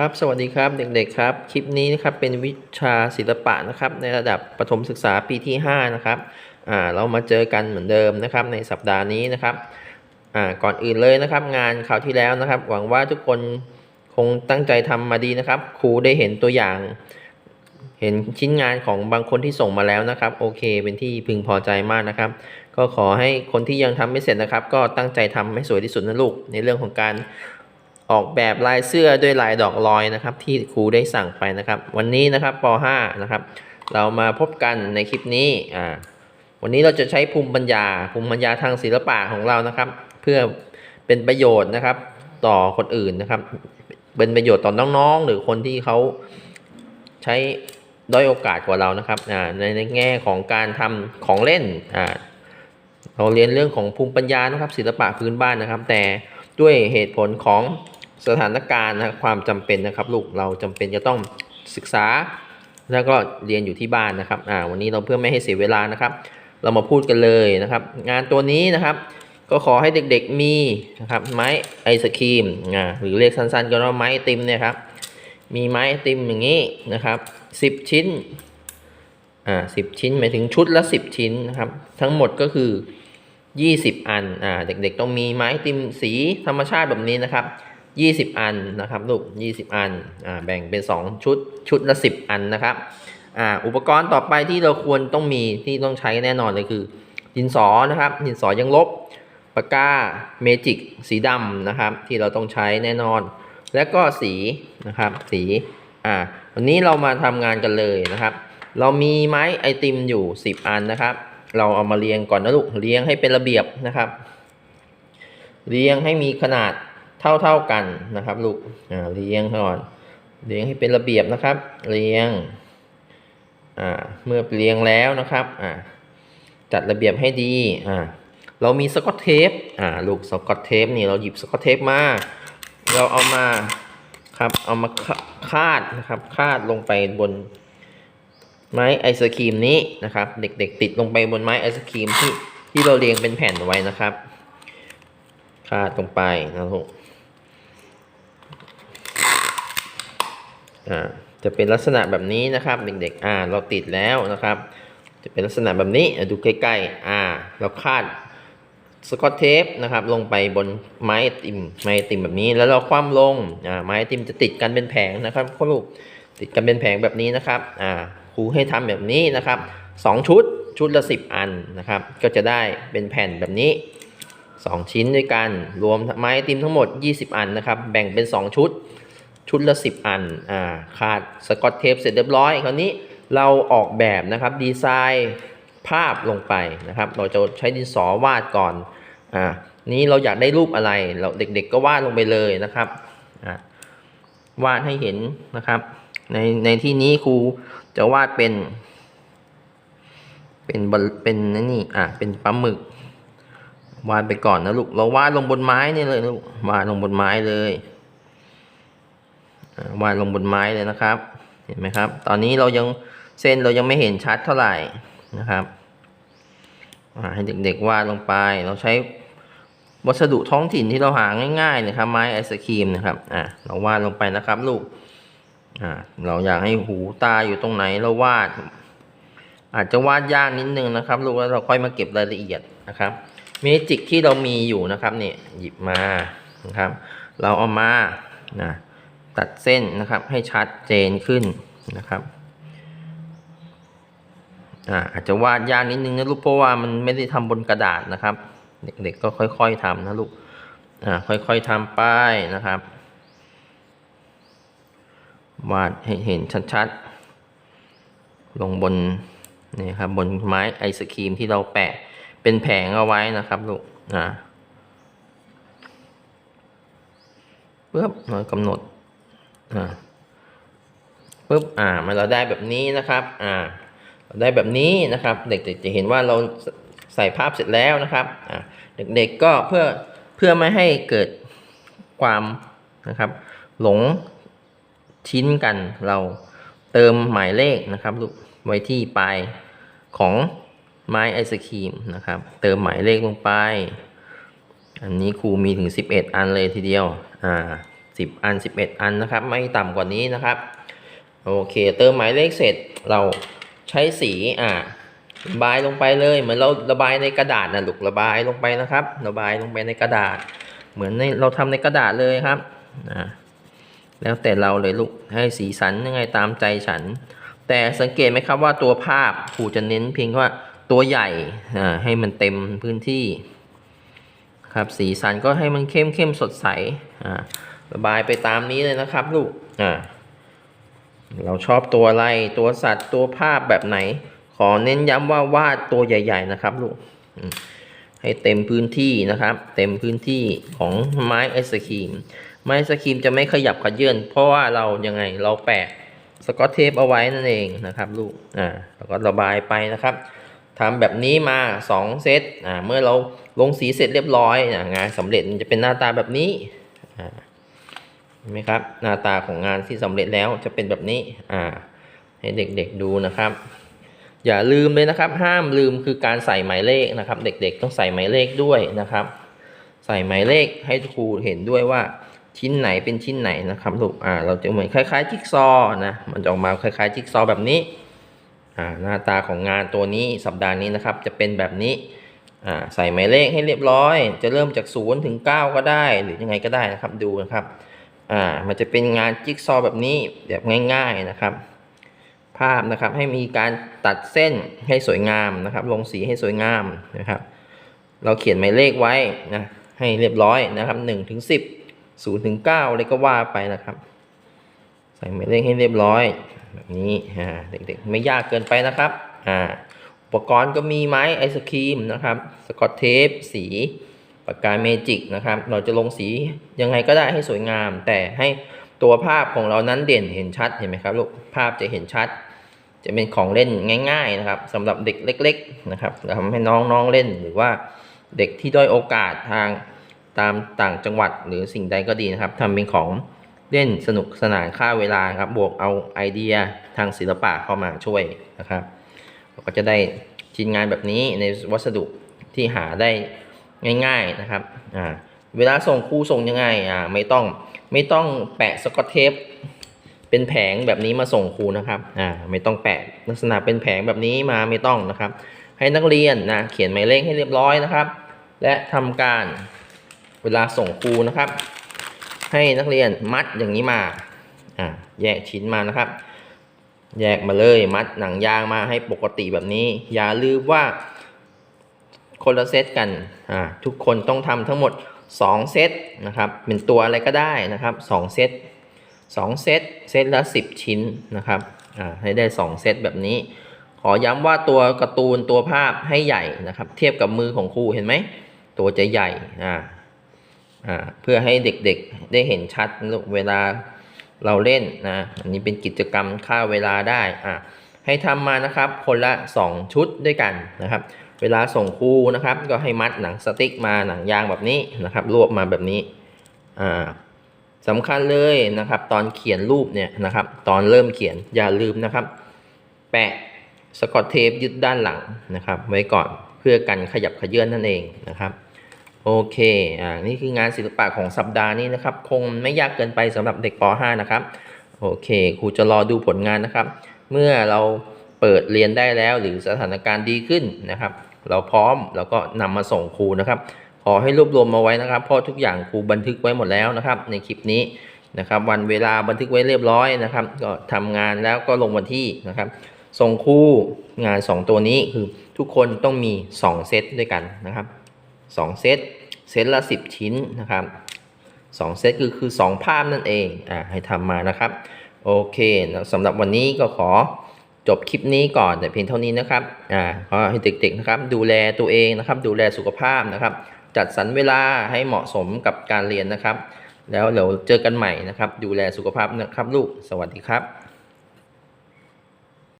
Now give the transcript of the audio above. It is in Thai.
ครับ สวัสดีครับเด็กๆครับ คลิปนี้นะครับเป็นวิชาศิลปะนะครับในระดับประถมศึกษาปีที่ 5 นะครับอ่าเรามาเจอกันเหมือนเดิมนะครับในสัปดาห์นี้นะครับอ่าก่อนอื่นเลยนะครับ งานคราวที่แล้วนะครับ หวังว่าทุกคนคงตั้งใจทำมาดีนะครับ ครูได้เห็นตัวอย่าง เห็นชิ้นงานของบางคนที่ส่งมาแล้วนะครับ โอเค เป็นที่พึงพอใจมากนะครับ ก็ขอให้คนที่ยังทำไม่เสร็จนะครับ ก็ตั้งใจทำให้สวยที่สุดนะลูกในเรื่องของการ ออกแบบลายเสื้อด้วยลายดอกลอยนะครับ ที่ครูได้สั่งไปนะครับ วันนี้นะครับป .5 นะครับ เรามาพบกันในคลิปนี้อ่าวันนี้เราจะใช้ภูมิปัญญา ภูมิปัญญาทางศิลปะของเรานะครับ เพื่อเป็นประโยชน์นะครับ ต่อคนอื่นนะครับ เป็นประโยชน์ต่อน้องๆ หรือคนที่เขาใช้ด้อยโอกาสกว่าเรานะครับอ่าในในแง่ของการทำของเล่นอ่าเราเรียนเรื่องของภูมิปัญญานะครับ ศิลปะพื้นบ้านนะครับ แต่ด้วยเหตุผลของ สถานการณ์นะความจำเป็นนะครับลูกเราจำเป็นจะต้องศึกษา แล้วก็เรียนอยู่ที่บ้านนะครับอ่าวันนี้เราเพื่อไม่ให้เสียเวลานะครับ เรามาพูดกันเลยนะครับ งานตัวนี้นะครับ ก็ขอให้เด็กๆมีนะครับไม้ไอศครีมอ่าหรือเรียกสั้นๆก็ว่าไม้ติมเนี่ยครับมีไม้ติมอย่างนี้นะครับ10ชิ้นอ่าสิชิ้นหมายถึงชุดละ10ชิ้นนะครับ ทั้งหมดก็คือ 20 อันอ่าเด็กๆต้องมีไม้ติมสีธรรมชาติแบบนี้นะครับ 20 อันนะครับลูก20 อันอ่าแบ่งเป็น 2 ชุดชุดละ 10 อันนะครับอ่าอุปกรณ์ต่อไปที่เราควรต้องมีที่ต้องใช้แน่นอนเลยคือดินสอนะครับดินสอยังลบปากกาเมจิกสีดำนะครับ ที่เราต้องใช้แน่นอน และก็สีนะครับสีอ่าวันนี้เรามาทำงานกันเลยนะครับ เรามีไม้ไอติมอยู่ 10 อันนะครับ เราเอามาเรียงก่อนนะลูกเรียงให้เป็นระเบียบนะครับ เรียงให้มีขนาด เท่าเท่าๆกันนะครับลูกอ่าเรียงก่อนเรียงให้เป็นระเบียบนะครับ เรียงอ่าเมื่อเรียงแล้วนะครับอ่าจัดระเบียบให้ดีอ่าเรามีสกอตเทปอ่าลูกสกอตเทปนี่เราหยิบสกอตเทปมาเราเอามาครับเอามาคาดนะครับคาดลงไปบนไม้ไอศครีมนี้นะครับ เด็กๆ ติดลงไปบนไม้ไอศครีมที่ที่เราเรียงเป็นแผ่นไว้นะครับ คาดลงไปนะลูก อ่าจะเป็นลักษณะแบบนี้นะครับเด็กๆอ่าเราติดแล้วนะครับ จะเป็นลักษณะแบบนี้ดูใกล้ๆอ่าเราคาดสกอตเทปนะครับลงไปบนไม้ติมไม้ติมแบบนี้ แล้วเราคว่ำลงอ่าไม้ติมจะติดกันเป็นแผงนะครับพ่อลูกติดกันเป็นแผงแบบนี้นะครับอ่าครูให้ทำแบบนี้นะครับสองชุดชุดละสิบอันนะครับ ก็จะได้เป็นแผ่นแบบนี้ 2 ชิ้นด้วยกัน รวมไม้ติมทั้งหมด 20 อันนะครับ แบ่งเป็น 2 ชุด ชุดละ 10 อันอ่าขาดสกอตเทปเสร็จเรียบร้อยคราวนี้เราออกแบบนะครับดีไซน์ภาพลงไปนะครับ เราจะใช้ดินสอวาดก่อนอ่านี้เราอยากได้รูปอะไร เราเด็กๆก็วาดลงไปเลยนะครับอ่าวาดให้เห็นนะครับ ในในที่นี้ครูจะวาดเป็น เป็นเป็นนี่อ่าเป็นปลาหมึก วาดไปก่อนนะลูกเราวาดลงบนไม้นี่เลยลูกวาดลงบนไม้เลย วาดลงบนไม้เลยนะครับ เห็นไหมครับ ตอนนี้เรายังเส้นเรายังไม่เห็นชัดเท่าไหร่นะครับให้เด็กๆวาดลงไป เราใช้วัสดุท้องถิ่นที่เราหาง่ายๆนะครับ ไม้ไอศครีมนะครับอ่าเราวาดลงไปนะครับลูกอ่าเราอยากให้หูตาอยู่ตรงไหนเราวาด อาจจะวาดยากนิดนึงนะครับ ลูกแล้วเราค่อยมาเก็บรายละเอียดนะครับเมจิกที่เรามีอยู่นะครับเนี่ยหยิบมานะครับ เราเอามานะ ตัดเส้นนะครับให้ชัดเจนขึ้นนะครับอาจจะวาดยากนิดนึงนะลูกเพราะว่ามันไม่ได้ทำบนกระดาษนะครับ เด็กๆก็ค่อยๆทำนะลูกค่อยๆทำไปนะครับ วาดให้เห็นชัดๆ ลงบนนี่ครับบนไม้ไอศครีมที่เราแปะเป็นแผงเอาไว้นะครับลูกอ่าปึ๊บเรากำหนด อ่าปึ๊บอ่ามันเราได้แบบนี้นะครับ อ่า เราได้แบบนี้นะครับ เด็กๆจะเห็นว่าเราใส่ภาพเสร็จแล้วนะครับอ่าเด็กๆก็เพื่อเพื่อไม่ให้เกิดความนะครับ หลงชิ้นกันเราเติมหมายเลขนะครับลูกไว้ที่ปลายของไม้ไอศครีมนะครับ เติมหมายเลขลงไป อันนี้ครูมีถึง 11 อันเลยทีเดียว อ่า 10 อัน 11 อันนะครับ ไม่ต่ำกว่านี้นะครับ โอเค เติมหมายเลขเสร็จเราใช้สีอ่าระบายลงไปเลยเหมือนเราระบายในกระดาษนะลูกระบายลงไปนะครับ ระบายลงไปในกระดาษ เหมือนในเราทำในกระดาษเลยครับอ่าแล้วแต่เราเลยลูกให้สีสันยังไงตามใจฉัน แต่สังเกตไหมครับว่าตัวภาพครูจะเน้นเพียงว่าตัวใหญ่อ่าให้มันเต็มพื้นที่ ครับสีสันก็ให้มันเข้มเข้มสดใสอ่า ระบายไปตามนี้เลยนะครับลูก อ่า เราชอบตัวอะไร ตัวสัตว์ ตัวภาพแบบไหน ขอเน้นย้ำว่าวาดตัวใหญ่ ๆ นะครับลูก ให้เต็มพื้นที่นะครับ เต็มพื้นที่ของไม้ไอศครีม ไม้ไอศครีมจะไม่ขยับขยื่นเพราะว่าเรายังไง เราแปะสกอตเทปเอาไว้นั่นเองนะครับลูก อ่า แล้วก็ระบายไปนะครับทำแบบนี้มา 2 เซต อ่า เมื่อเราลงสีเสร็จเรียบร้อยงานสำเร็จมันจะเป็นหน้าตาแบบนี้ อ่า ห็นไหมครับ หน้าตาของงานที่สำเร็จแล้วจะเป็นแบบนี้อ่าให้เด็กๆดูนะครับ อย่าลืมเลยนะครับ ห้ามลืมคือการใส่หมายเลขนะครับ เด็กๆ ต้องใส่หมายเลขด้วยนะครับ ใส่หมายเลขให้ครูเห็นด้วยว่าชิ้นไหนเป็นชิ้นไหนนะครับลูกอ่าเราจะเหมือนคล้ายๆจิ๊กซอนะมันจะออกมาคล้ายๆจิ๊กซอแบบนี้อ่าหน้าตาของงานตัวนี้สัปดาห์นี้นะครับ จะเป็นแบบนี้อ่าใส่หมายเลขให้เรียบร้อย จะเริ่มจาก0ถึง9 ก็ได้ หรือยังไงก็ได้นะครับดูนะครับ อ่ามันจะเป็นงานจิ๊กซอว์แบบนี้แบบง่าย ๆนะครับ ภาพนะครับให้มีการตัดเส้นให้สวยงามนะครับ ลงสีให้สวยงามนะครับ เราเขียนหมายเลขไว้นะให้เรียบร้อยนะครับ1ถึง10 0ถึง9เลยก็ว่าไปนะครับ ใส่หมายเลขให้เรียบร้อย แบบนี้อ่าเด็กๆ ไม่ยากเกินไปนะครับอ่าอุปกรณ์ก็มีไม้ไอศครีมนะครับ สกอตเทปสี ปากกาเมจิกนะครับ เราจะลงสียังไงก็ได้ให้สวยงาม แต่ให้ตัวภาพของเรานั้นเด่นเห็นชัดเห็นไหมครับลูกภาพจะเห็นชัด จะเป็นของเล่นง่าย ๆนะครับสำหรับเด็กเล็ก ๆนะครับทำให้น้องๆเล่นหรือว่าเด็กที่ด้อยโอกาสทางตามต่างจังหวัดหรือสิ่งใดก็ดีนะครับทำเป็นของเล่นสนุกสนานค่าเวลาครับ บวกเอาไอเดียทางศิลปะเข้ามาช่วยนะครับ เราก็จะได้ชิ้นงานแบบนี้ในวัสดุที่หาได้ ง่ายๆนะครับอ่าเวลาส่งครูส่งยังไงอ่าไม่ต้องไม่ต้องแปะสกอตเทปเป็นแผงแบบนี้มาส่งครูนะครับอ่าไม่ต้องแปะลักษณะเป็นแผงแบบนี้มาไม่ต้องนะครับ ให้นักเรียนนะเขียนหมายเลขให้เรียบร้อยนะครับ และทำการเวลาส่งครูนะครับ ให้นักเรียนมัดอย่างนี้มาอ่าแยกชิ้นมานะครับ แยกมาเลยมัดหนังยางมาให้ปกติแบบนี้ อย่าลืมว่า คนละเซตกันอ่าทุกคนต้องทำทั้งหมด 2 เซตนะครับ เป็นตัวอะไรก็ได้นะครับ 2 เซต2 เซตเซตละ 10 ชิ้นนะครับอ่าให้ได้ 2 เซตแบบนี้ ขอย้ำว่าตัวการ์ตูนตัวภาพให้ใหญ่นะครับ เทียบกับมือของครูเห็นไหม ตัวจะใหญ่อ่าอ่าเพื่อให้เด็กๆได้เห็นชัดเวลาเราเล่นนะอันนี้เป็นกิจกรรมค่าเวลาได้อ่าให้ทำมานะครับ คนละ 2 ชุดด้วยกันนะครับ เวลาส่งครูนะครับ ก็ให้มัดหนังสติ๊กมาหนังยางแบบนี้นะครับ รวบมาแบบนี้อ่าสำคัญเลยนะครับ ตอนเขียนรูปเนี่ยนะครับ ตอนเริ่มเขียนอย่าลืมนะครับ แปะสกอตเทปยึดด้านหลังนะครับ ไว้ก่อนเพื่อกันขยับขยื่นนั่นเองนะครับโอเคอ่านี่คืองานศิลปะของสัปดาห์นี้นะครับ คงไม่ยากเกินไปสำหรับเด็กป .5 นะครับ โอเคครูจะรอดูผลงานนะครับ เมื่อเรา เปิดเรียนได้แล้วหรือสถานการณ์ดีขึ้นนะครับ เราพร้อมแล้วก็นำมาส่งครูนะครับ ขอให้รวบรวมมาไว้นะครับ เพราะทุกอย่างครูบันทึกไว้หมดแล้วนะครับ ในคลิปนี้นะครับ วันเวลาบันทึกไว้เรียบร้อยนะครับ ก็ทำงานแล้วก็ลงวันที่นะครับ ส่งครูงาน 2 ตัวนี้คือทุกคนต้องมี 2 เซตด้วยกันนะครับ2เซตเซตละ 10 ชิ้นนะครับ2เซตคือคือ 2 ภาพนั่นเองอ่าให้ทำมานะครับ โอเคสำหรับวันนี้ก็ขอ จบคลิปนี้ก่อนแต่เพียงเท่านี้นะครับ อ่าขอให้เด็กๆนะครับ ดูแลตัวเองนะครับ ดูแลสุขภาพนะครับ จัดสรรเวลาให้เหมาะสมกับการเรียนนะครับ แล้วเดี๋ยวเจอกันใหม่นะครับ ดูแลสุขภาพนะครับลูก สวัสดีครับ